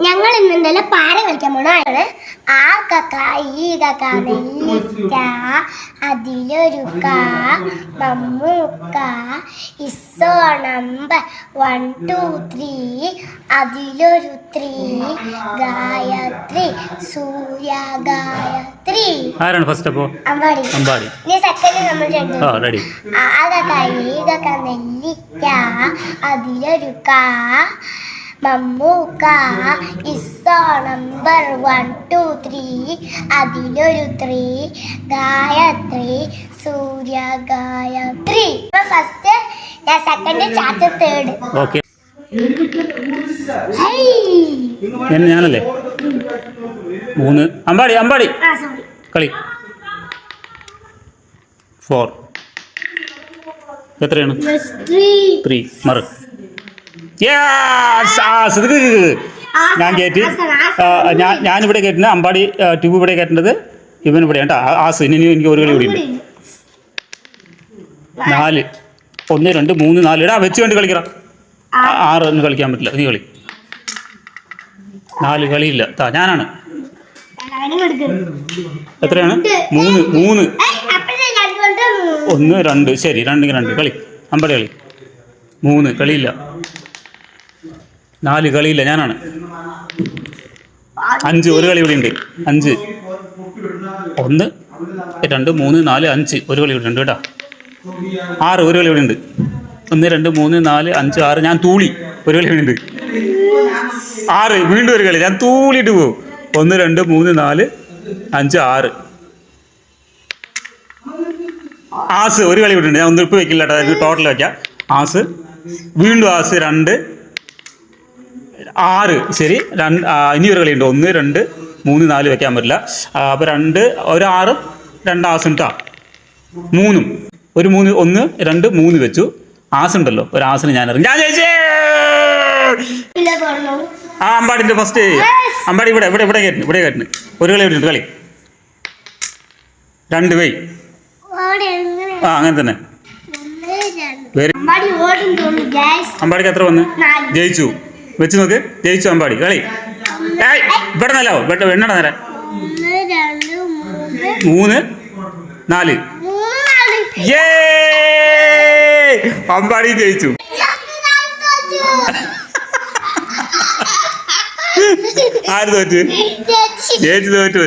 ഞങ്ങൾ ഇന്നുണ്ടല്ലോ പാര കളിക്കാൻ പോണാണ് ആ കക്ക ഈ കക്ക നെല്ലിക്ക അതിലൊരു ക മമ്മൂക്ക ഇസോ നമ്പർ വൺ ടു ത്രീ അതിലൊരു ത്രീ ഗായത്രി സൂര്യ ഗായത്രി ആരാണ് ഫസ്റ്റ് അപ്പോ? അമ്പാടി. അമ്പാടി. നീ സെക്കൻഡ് നമ്മൾ രണ്ടു. ആ റെഡി ഈ കക്ക നെല്ലിക്ക അതിലൊരു കാ മമ്മൂക്ക ഇസോ നമ്പർ വൺ ടു ത്രീ അതിലൊരു ത്രീ ഗായത്രി സൂര്യ ഗായത്രി ഫസ്റ്റ് ഞാൻ സെക്കൻഡ് ചാപ്റ്റർ തേർഡ് ഓക്കെ ഞാനല്ലേ? മൂന്ന്. അമ്പാടി അമ്പാടി. കളി. ഫോർ എത്രയാണ്? ത്രീ മറു. ഞാൻ കയറ്റി ഞാൻ ഞാനിവിടെ കയറ്റുന്നത് അമ്പാടി ട്യൂബ് ഇവിടെ കയറ്റേണ്ടത് ഇവൻ ഇവിടെ. കേട്ടോ ആസ് ഇനി എനിക്ക് ഒരു കളി കൂടി ഉണ്ട്. നാല്. ഒന്ന് രണ്ട് മൂന്ന് നാല്. ഇടാ വെച്ച് വേണ്ടി കളിക്കണം ആറ് ഒന്നും കളിക്കാൻ പറ്റില്ല. നീ കളി. നാല് കളിയില്ല. താ ഞാനാണ്. എത്രയാണ്? മൂന്ന് മൂന്ന്. ഒന്ന് രണ്ട്. ശരി രണ്ടിങ്ങനെ രണ്ട്. കളി. അമ്പടി കളി. മൂന്ന്. കളിയില്ല. നാല് കളിയില്ല ഞാനാണ്. അഞ്ച് ഒരു കളി ഇവിടെ ഉണ്ട്. അഞ്ച്. ഒന്ന് രണ്ട് മൂന്ന് നാല് അഞ്ച്. ഒരു കളി ഇവിടെ ഉണ്ട് കേട്ടോ. ആറ് ഒരു കളി ഇവിടെ ഉണ്ട്. ഒന്ന് രണ്ട് മൂന്ന് നാല് അഞ്ച് ആറ്. ഞാൻ തൂളി. ഒരു കളി ഇവിടെ ഉണ്ട്. ആറ്. വീണ്ടും ഒരു കളി. ഞാൻ തൂളിയിട്ട് പോകും ഒന്ന് രണ്ട് മൂന്ന് നാല് അഞ്ച് ആറ്. ആസ് ഒരു കളി വിട്ടുണ്ട് ഞാൻ ഒന്ന് ഇപ്പം വെക്കില്ല കേട്ടോ. ടോട്ടൽ വെക്കാം. ആസ്. വീണ്ടും ആസ്. രണ്ട്. ആറ് ശരി രണ്ട് ആ, ഇനി ഒരു കളിയുണ്ട്. ഒന്ന് രണ്ട് മൂന്ന് നാല് വെക്കാൻ പറ്റില്ല. അപ്പോൾ രണ്ട് ഒരു ആറും രണ്ട് ആസും കേട്ടോ മൂന്നും. ഒരു മൂന്ന് ഒന്ന് രണ്ട് മൂന്ന് വെച്ചു. ആസുണ്ടല്ലോ ഒരു ആസിന് ഞാൻ അറിഞ്ഞു ഞാൻ തുറന്നു ആ അമ്പാടിന്റെ ഫസ്റ്റ് അമ്പാടി ഇവിടെ ഇവിടെ ഇവിടെ കയറ്റുന്നു ഇവിടെ കയറ്റുന്നു ഒരു കളി ഇവിടെ ഉണ്ട് കളി. രണ്ട് വൈ. ആ അങ്ങനെ തന്നെ. അമ്പാടിക്ക് എത്ര വന്ന്? ജയിച്ചു. വെച്ച് നോക്ക്. ജയിച്ചു അമ്പാടി. കളി. ഇവിടെ നല്ലോ ഇവിടെ എണ്ണട നേരെ. മൂന്ന് നാല്. ഏ അമ്പാടി ജയിച്ചു. ആര് തോറ്റ്? ചേച്ചി തോറ്റു.